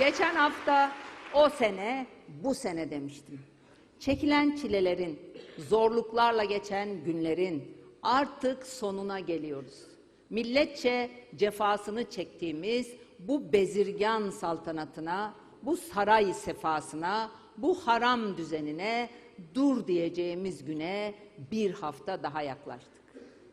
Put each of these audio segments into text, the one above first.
Geçen hafta o sene, bu sene demiştim. Çekilen çilelerin, zorluklarla geçen günlerin artık sonuna geliyoruz. Milletçe cefasını çektiğimiz bu bezirgan saltanatına, bu saray sefasına, bu haram düzenine dur diyeceğimiz güne bir hafta daha yaklaştık.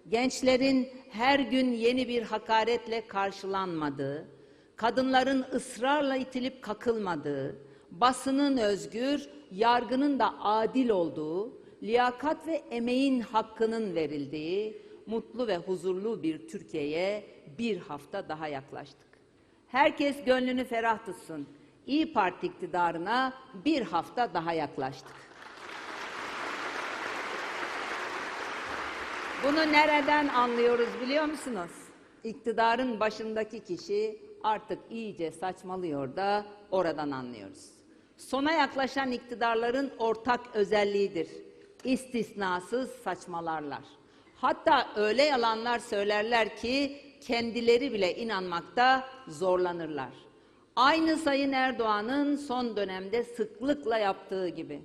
Gençlerin her gün yeni bir hakaretle karşılanmadığı, kadınların ısrarla itilip kakılmadığı, basının özgür, yargının da adil olduğu, liyakat ve emeğin hakkının verildiği, mutlu ve huzurlu bir Türkiye'ye bir hafta daha yaklaştık. Herkes gönlünü ferah tutsun. İyi Parti iktidarına bir hafta daha yaklaştık. Bunu nereden anlıyoruz biliyor musunuz? İktidarın başındaki kişi artık iyice saçmalıyor da oradan anlıyoruz. Sona yaklaşan iktidarların ortak özelliğidir. İstisnasız saçmalarlar. Hatta öyle yalanlar söylerler ki kendileri bile inanmakta zorlanırlar. Aynı Sayın Erdoğan'ın son dönemde sıklıkla yaptığı gibi.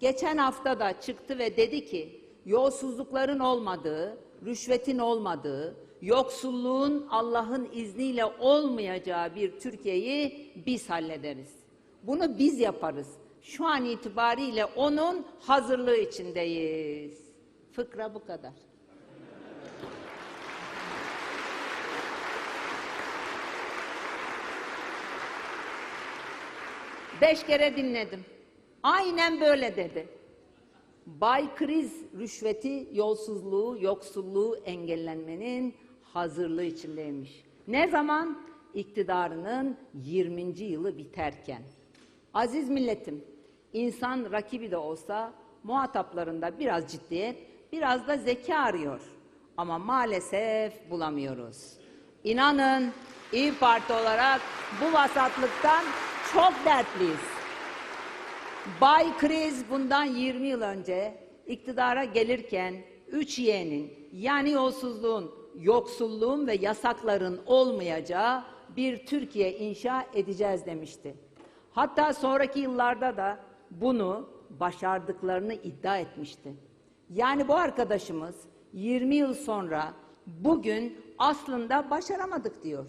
Geçen hafta da çıktı ve dedi ki yolsuzlukların olmadığı, rüşvetin olmadığı, yoksulluğun Allah'ın izniyle olmayacağı bir Türkiye'yi biz hallederiz. Bunu biz yaparız. Şu an itibariyle onun hazırlığı içindeyiz. Fıkra bu kadar. Beş kere dinledim. Aynen böyle dedi. Bay Kriz rüşveti, yolsuzluğu, yoksulluğu engellenmenin hazırlığı içindeymiş. Ne zaman? İktidarının 20. yılı biterken. Aziz milletim, insan rakibi de olsa muhataplarında biraz ciddiyet, biraz da zeka arıyor. Ama maalesef bulamıyoruz. İnanın İyi Parti olarak bu vasatlıktan çok dertliyiz. Bay Kriz bundan 20 yıl önce iktidara gelirken üç yeğenin yani yolsuzluğun, yoksulluğun ve yasakların olmayacağı bir Türkiye inşa edeceğiz demişti. Hatta sonraki yıllarda da bunu başardıklarını iddia etmişti. Yani bu arkadaşımız 20 yıl sonra bugün aslında başaramadık diyor.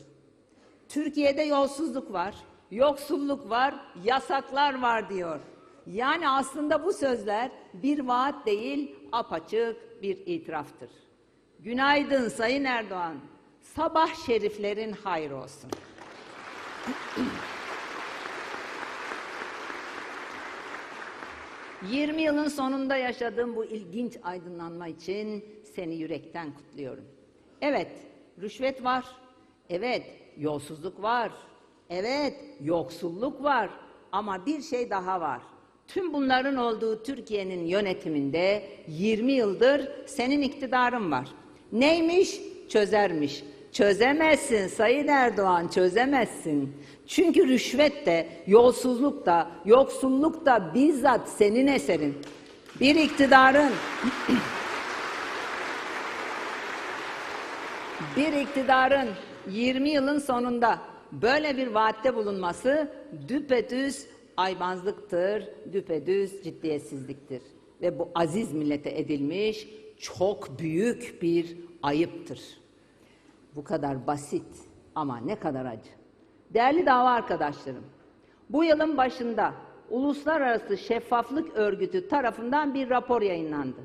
Türkiye'de yolsuzluk var, yoksulluk var, yasaklar var diyor. Yani aslında bu sözler bir vaat değil, apaçık bir itiraftır. Günaydın Sayın Erdoğan. Sabah şeriflerin hayır olsun. ...20 yılın sonunda yaşadığım bu ilginç aydınlanma için seni yürekten kutluyorum. Evet, rüşvet var. Evet, yolsuzluk var. Evet, yoksulluk var. Ama bir şey daha var. Tüm bunların olduğu Türkiye'nin yönetiminde 20 yıldır senin iktidarın var. Neymiş? Çözermiş. Çözemezsin Sayın Erdoğan, çözemezsin. Çünkü rüşvet de, yolsuzluk da, yoksulluk da bizzat senin eserin. Bir iktidarın bir iktidarın 20 yılın sonunda böyle bir vaatte bulunması düpedüz aybanzlıktır, düpedüz ciddiyetsizliktir. Ve bu aziz millete edilmiş çok büyük bir ayıptır. Bu kadar basit ama ne kadar acı. Değerli dava arkadaşlarım, bu yılın başında Uluslararası Şeffaflık Örgütü tarafından bir rapor yayınlandı.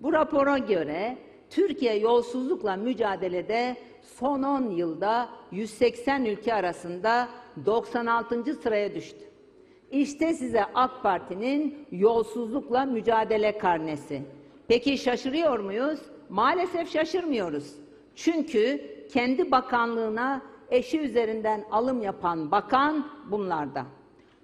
Bu rapora göre Türkiye yolsuzlukla mücadelede son 10 yılda 180 ülke arasında 96. sıraya düştü. İşte size AK Parti'nin yolsuzlukla mücadele karnesi. Peki şaşırıyor muyuz? Maalesef şaşırmıyoruz. Çünkü kendi bakanlığına eşi üzerinden alım yapan bakan bunlarda.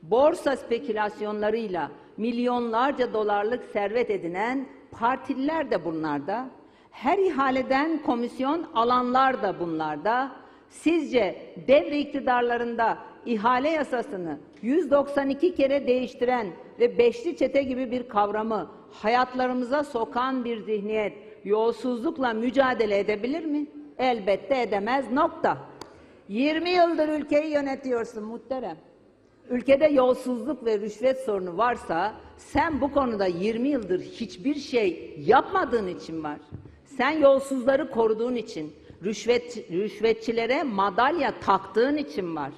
Borsa spekülasyonlarıyla milyonlarca dolarlık servet edinen partililer de bunlarda. Her ihaleden komisyon alanlar da bunlarda. Sizce devre iktidarlarında ihale yasasını 192 kere değiştiren ve beşli çete gibi bir kavramı hayatlarımıza sokan bir zihniyet yolsuzlukla mücadele edebilir mi? Elbette edemez nokta. 20 yıldır ülkeyi yönetiyorsun muhterem. ülkede yolsuzluk ve rüşvet sorunu varsa sen bu konuda 20 yıldır hiçbir şey yapmadığın için var. Sen yolsuzları koruduğun için, rüşvet, rüşvetçilere madalya taktığın için var.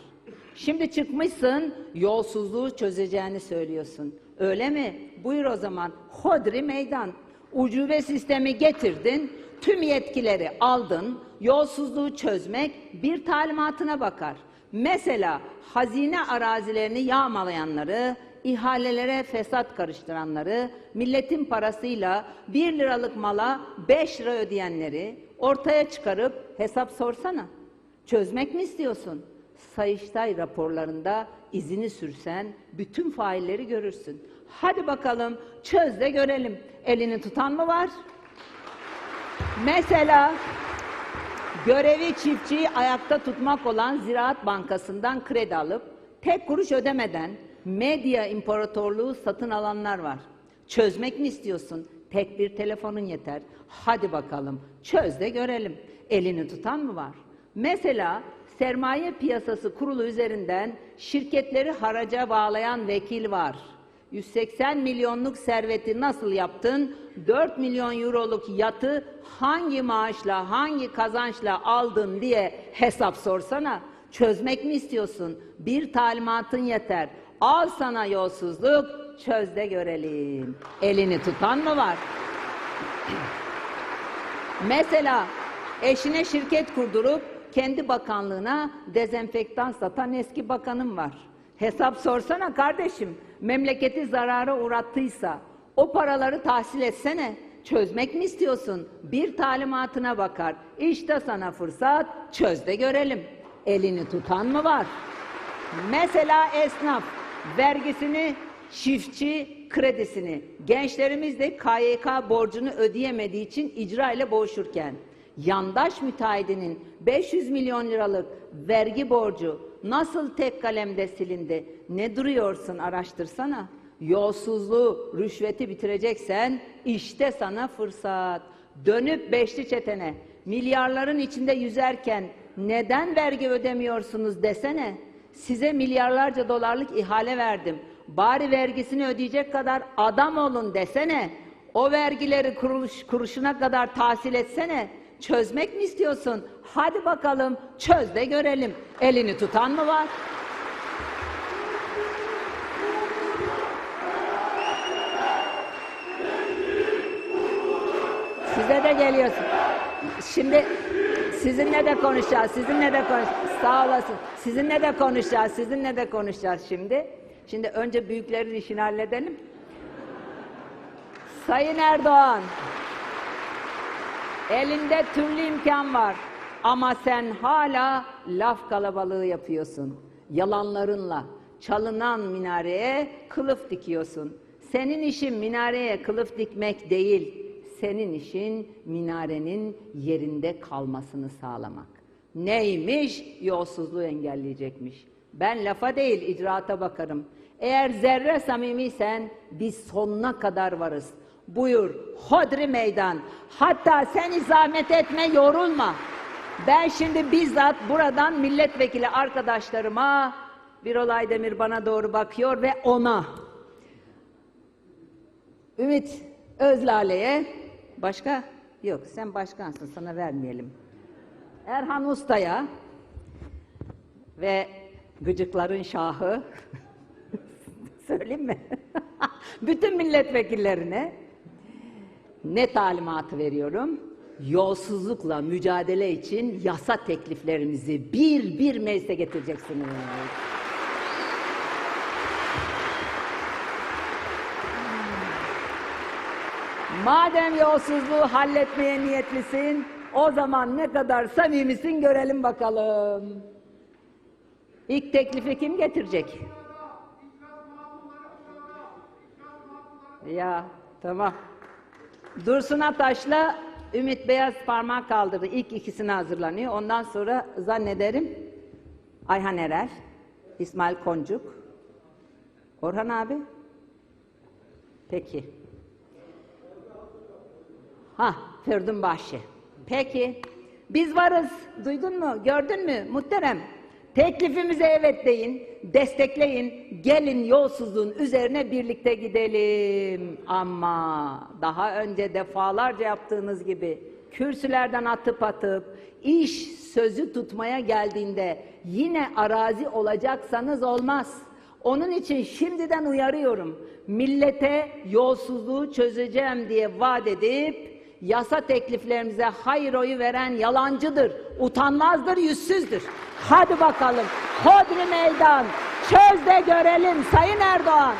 Şimdi çıkmışsın yolsuzluğu çözeceğini söylüyorsun. Öyle mi? Buyur o zaman. Hodri meydan. Ucube sistemi getirdin, tüm yetkileri aldın, yolsuzluğu çözmek bir talimatına bakar. Mesela hazine arazilerini yağmalayanları, ihalelere fesat karıştıranları, milletin parasıyla 1 liralık mala 5 lira ödeyenleri ortaya çıkarıp hesap sorsana. Çözmek mi istiyorsun? Sayıştay raporlarında izini sürsen bütün failleri görürsün. Hadi bakalım çöz de görelim. Elini tutan mı var? Mesela görevi çiftçiyi ayakta tutmak olan Ziraat Bankası'ndan kredi alıp tek kuruş ödemeden medya imparatorluğu satın alanlar var. Çözmek mi istiyorsun? Tek bir telefonun yeter. Hadi bakalım çöz de görelim. Elini tutan mı var? Mesela sermaye piyasası kurulu üzerinden şirketleri haraca bağlayan vekil var. 180 milyonluk serveti nasıl yaptın? 4 milyon euroluk yatı hangi maaşla, hangi kazançla aldın diye hesap sorsana. Çözmek mi istiyorsun? Bir talimatın yeter. Al sana yolsuzluk, çöz de görelim. Elini tutan mı var? Mesela eşine şirket kurdurup kendi bakanlığına dezenfektan satan eski bakanım var. Hesap sorsana kardeşim. Memleketi zarara uğrattıysa o paraları tahsil etsene. Çözmek mi istiyorsun? Bir talimatına bakar. İşte sana fırsat. Çöz de görelim. Elini tutan mı var? Mesela esnaf vergisini, çiftçi kredisini, gençlerimiz de KYK borcunu ödeyemediği için icra ile boğuşurken, yandaş müteahhidinin 500 milyon liralık vergi borcu nasıl tek kalemde silindi? Ne duruyorsun araştırsana. Yolsuzluğu, rüşveti bitireceksen işte sana fırsat. Dönüp beşli çetene, milyarların içinde yüzerken neden vergi ödemiyorsunuz desene. Size milyarlarca dolarlık ihale verdim. Bari vergisini ödeyecek kadar adam olun desene. O vergileri kuruş, kuruşuna kadar tahsil etsene. Çözmek mi istiyorsun? Hadi bakalım çöz de görelim. Elini tutan mı var? Size de geliyorsun. Şimdi sizinle de konuşacağız. Sizinle de konuş. Sağ olasın. Sizinle de konuşacağız. Sizinle de konuşacağız şimdi. Şimdi önce büyüklerin işini halledelim. Sayın Erdoğan. Elinde türlü imkan var. Ama sen hala laf kalabalığı yapıyorsun. Yalanlarınla çalınan minareye kılıf dikiyorsun. Senin işin minareye kılıf dikmek değil. Senin işin minarenin yerinde kalmasını sağlamak. Neymiş? Yolsuzluğu engelleyecekmiş. Ben lafa değil icraata bakarım. Eğer zerre samimiysen biz sonuna kadar varız. Buyur, hodri meydan. Hatta sen zahmet etme, yorulma. Ben şimdi bizzat buradan milletvekili arkadaşlarıma, bir olay demir bana doğru bakıyor ve ona. Ümit Özlale'ye, başka? Yok, sen başkansın, sana vermeyelim. Erhan Usta'ya ve gıcıkların şahı, söyleyeyim mi? Bütün milletvekillerine ne talimatı veriyorum? Yolsuzlukla mücadele için yasa tekliflerimizi bir bir meclise getireceksiniz. Madem yolsuzluğu halletmeye niyetlisin, o zaman ne kadar samimisin görelim bakalım. İlk teklifi kim getirecek? Ya tamam. Dursun Ataş'la Ümit Beyaz parmak kaldırdı. İlk ikisine hazırlanıyor. Ondan sonra zannederim Ayhan Erer, İsmail Koncuk, Orhan abi. Peki. Ha, Ferdun Bahçe. Peki. Biz varız. Duydun mu? Gördün mü? Muhterem. Teklifimize evet deyin, destekleyin, gelin yolsuzluğun üzerine birlikte gidelim. Ama daha önce defalarca yaptığınız gibi kürsülerden atıp atıp iş sözü tutmaya geldiğinde yine arazi olacaksanız olmaz. Onun için şimdiden uyarıyorum. Millete yolsuzluğu çözeceğim diye vaat edip yasa tekliflerimize hayır oyu veren yalancıdır, utanmazdır, yüzsüzdür. Hadi bakalım, hodri meydan, çöz de görelim Sayın Erdoğan.